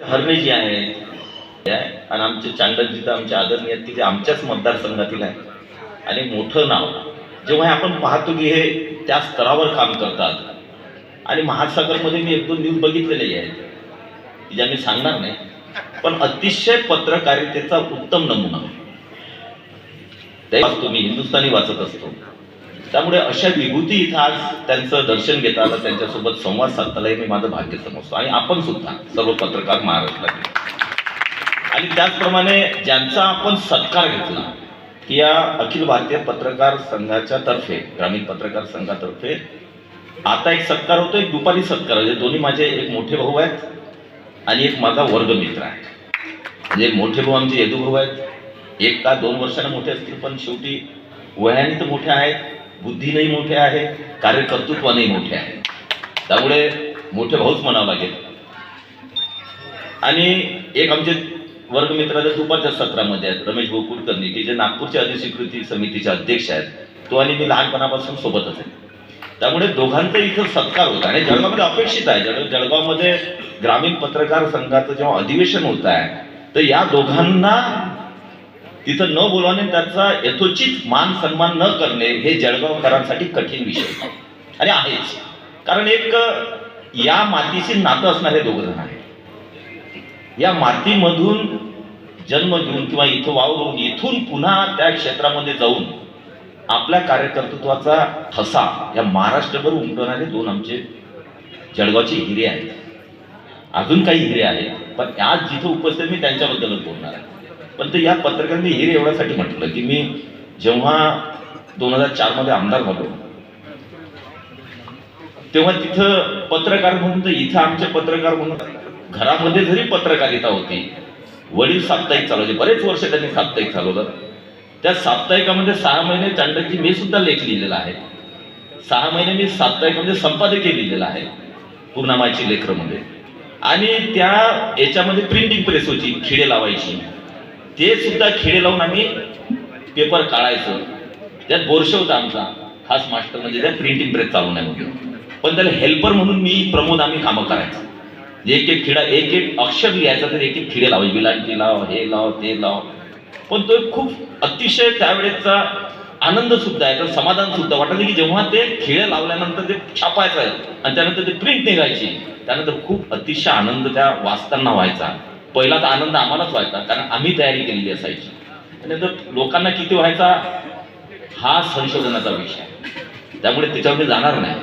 हरणे जी आहे आणि आमचे चांडक तर आमचे आदरणीय आहेत आमच्याच मतदारसंघातील आहे आणि मोठं नाव जेव्हा आपण पाहतो की हे त्या स्तरावर काम करतात. आणि महासागरमध्ये मी एक दोन न्यूज बघितलेले आहेत की ज्या मी सांगणार नाही पण अतिशय पत्रकारितेचा उत्तम नमुना. ते वाचतो मी हिंदुस्थानी वाचत असतो. त्यामुळे अशा विभूती इथं आज त्यांचं दर्शन घेता आलं त्यांच्यासोबत संवाद साधताना हे मी माझं भाग्य समजतो. आणि आपण सुद्धा सर्व पत्रकार महाराष्ट्रातील. आणि त्याचप्रमाणे ज्यांचा आपण सत्कार घेतला की या अखिल भारतीय पत्रकार संघाच्या तर्फे ग्रामीण पत्रकार संघातर्फे आता एक सत्कार होतो एक दुपारी सत्कार म्हणजे दोन्ही माझे एक मोठे भाऊ आहेत आणि एक माझा वर्गमित्र आहे. म्हणजे मोठे भाऊ आमचे यदू भाऊ आहेत. एक का दोन वर्षांना मोठे असतील पण शेवटी वयाने तर मोठे आहेत. बुद्धीनेही मोठे आहे कार्यकर्तृत्वानेही मोठे आहे त्यामुळे मोठे भाऊच म्हणावं लागेल. आणि एक आमचे वर्गमित्राच्या दुपारच्या सत्रामध्ये आहेत रमेश भाऊ कुलकर्णी की जे नागपूरचे अधिस्वीकृती समितीचे अध्यक्ष आहेत तो आणि मी लहानपणापासून सोबतच आहे. त्यामुळे दोघांचा इथं सत्कार होता आणि जळगावमध्ये अपेक्षित आहे जळ जळगावमध्ये ग्रामीण पत्रकार संघाचं जेव्हा अधिवेशन होत आहे तर या दोघांना तिथं न बोलवणे त्याचा यथोचित मान सन्मान न करणे हे जळगावकरांसाठी कठीण विषय. आहे. आणि आहेच. कारण एक या मातीशी नातं असणारे दोघ जण आहेत. या मातीमधून जन्म घेऊन किंवा इथं वावरून इथून पुन्हा त्या क्षेत्रामध्ये जाऊन आपल्या कार्यकर्तृत्वाचा ठसा या महाराष्ट्रभर उमटवणारे दोन आमचे जळगावचे हिरे आहेत. अजून काही हिरे आहेत पण आज जिथं उपस्थित मी त्यांच्याबद्दलच बोलणार आहे. पण ते या पत्रकारांनी हिरे एवढ्यासाठी म्हटलं की मी जेव्हा दोन हजार चारमध्ये आमदार झालो तेव्हा तिथं पत्रकार म्हणून तर इथं आमचे पत्रकार म्हणून घरामध्ये जरी पत्रकारिता होती वडील साप्ताहिक चालवले बरेच वर्ष त्यांनी साप्ताहिक चालवलं त्या साप्ताहिकामध्ये सहा महिने चांडकची मी सुद्धा लेख लिहिलेला आहे. सहा महिने मी साप्ताहिकामध्ये संपादकीय लिहिलेला आहे पूर्णामाची लेखरमध्ये. आणि त्या याच्यामध्ये प्रिंटिंग प्रेस होती खिडे लावायची. ते सुद्धा खिडे लावून आम्ही पेपर काढायचो. त्यात बोरशे होता आमचा. खास मास्टर म्हणजे त्या प्रिंटिंग प्रेस चालवण्यामध्ये पण त्याला हेल्पर म्हणून मी प्रमोद आम्ही कामं करायचो. एक एक खिडा एक एक अक्षर लिहायचा तर एक एक खिडे लावायचे. विलांटी लाव हे लाव ते लाव. पण तो खूप अतिशय त्यावेळेचा आनंद सुद्धा आहे. तर समाधान सुद्धा वाटायचं की जेव्हा ते खेळ लावल्यानंतर ते छापायचं आहे. आणि त्यानंतर ते प्रिंट निघायची. त्यानंतर खूप अतिशय आनंद त्या वाचताना व्हायचा. पहिला तर आनंद आम्हालाच व्हायचा कारण आम्ही तयारी केलेली असायची. आणि तर लोकांना किती व्हायचा हा संशोधनाचा विषय आहे. त्यामुळे त्याच्यावर मी जाणार नाही.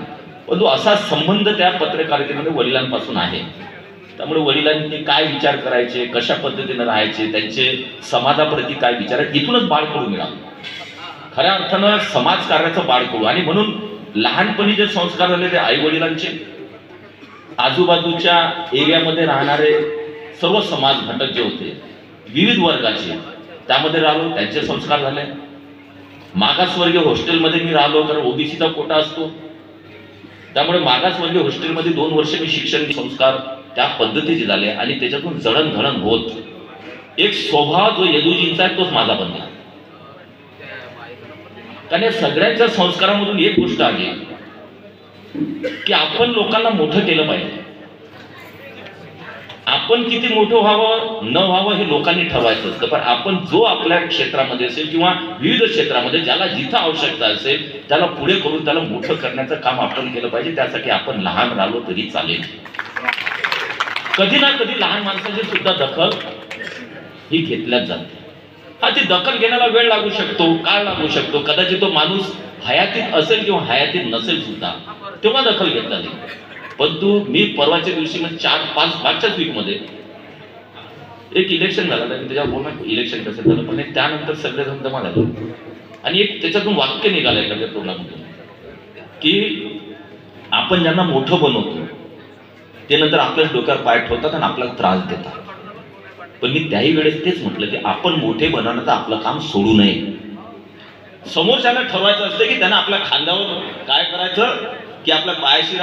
परंतु असा संबंध त्या पत्रकारितेमध्ये वडिलांपासून आहे. त्यामुळे वडिलांनी काय विचार करायचे कशा पद्धतीने राहायचे त्यांचे समाजाप्रती काय विचार आहेत इथूनच बाळकडू मिळालं खऱ्या अर्थानं समाजकार्याचं बाळकडू आणि म्हणून लहानपणी जे संस्कार झाले ते आई वडिलांचे आजूबाजूच्या एरियामध्ये राहणारे सर्व समाज घटक जे होते विविध वर्गाचे त्यामध्ये राहिलो त्यांचे संस्कार झाले. मागासवर्गीय हॉस्टेलमध्ये मी राहिलो कारण ओबीसीचा कोटा असतो. त्यामुळे मागासवर्गीय हॉस्टेलमध्ये दोन वर्ष मी शिक्षण संस्कार त्या पद्धतीचे झाले आणि त्याच्यातून जडणघडण होत. एक स्वभाव जो यदुजींचा आहे तोच माझा बनला. कारण या सगळ्यांच्या संस्कारामधून एक गोष्ट आली की आपण लोकांना मोठं केलं पाहिजे. आपण किती मोठं व्हावं न व्हावं हे लोकांनी ठरवायचं असतं. पण आपण जो आपल्या क्षेत्रामध्ये असेल किंवा विविध क्षेत्रामध्ये ज्याला जिथं आवश्यकता असेल त्याला पुढे करून त्याला मोठं करण्याचं काम आपण केलं पाहिजे. त्यासाठी आपण लहान राहिलो तरी चालेल. कधी ना कधी लहान माणसाची सुद्धा दखल ही घेतल्याच जाते. हा ती दखल घेण्याला वेळ लागू शकतो काळ लागू शकतो. कदाचित तो माणूस हयातीत असेल किंवा हयातीत नसेल सुद्धा तेव्हा दखल घेतला जाईल. परंतु मी परवाच्या दिवशी म्हणजे चार पाच मागच्याच वीकमध्ये एक इलेक्शन झालं आणि त्याच्या बोलणं इलेक्शन कसं झालं पण त्यानंतर सगळेजण जमा झाले. आणि एक त्याच्यातून वाक्य निघालं एखाद्या तोंडामधून की आपण ज्यांना मोठं बनवतो ते नंतर आपल्याच डोक्यावर पाय ठेवतात आणि आपल्याला त्रास देतात. पण मी त्याही वेळेस तेच म्हटलं की आपण मोठे बनवण्याचं आपलं काम सोडू नये. समोरच्याला ठरवायचं असतं की त्यांना आपल्या खांद्यावर काय करायचं की आपल्या पायाशी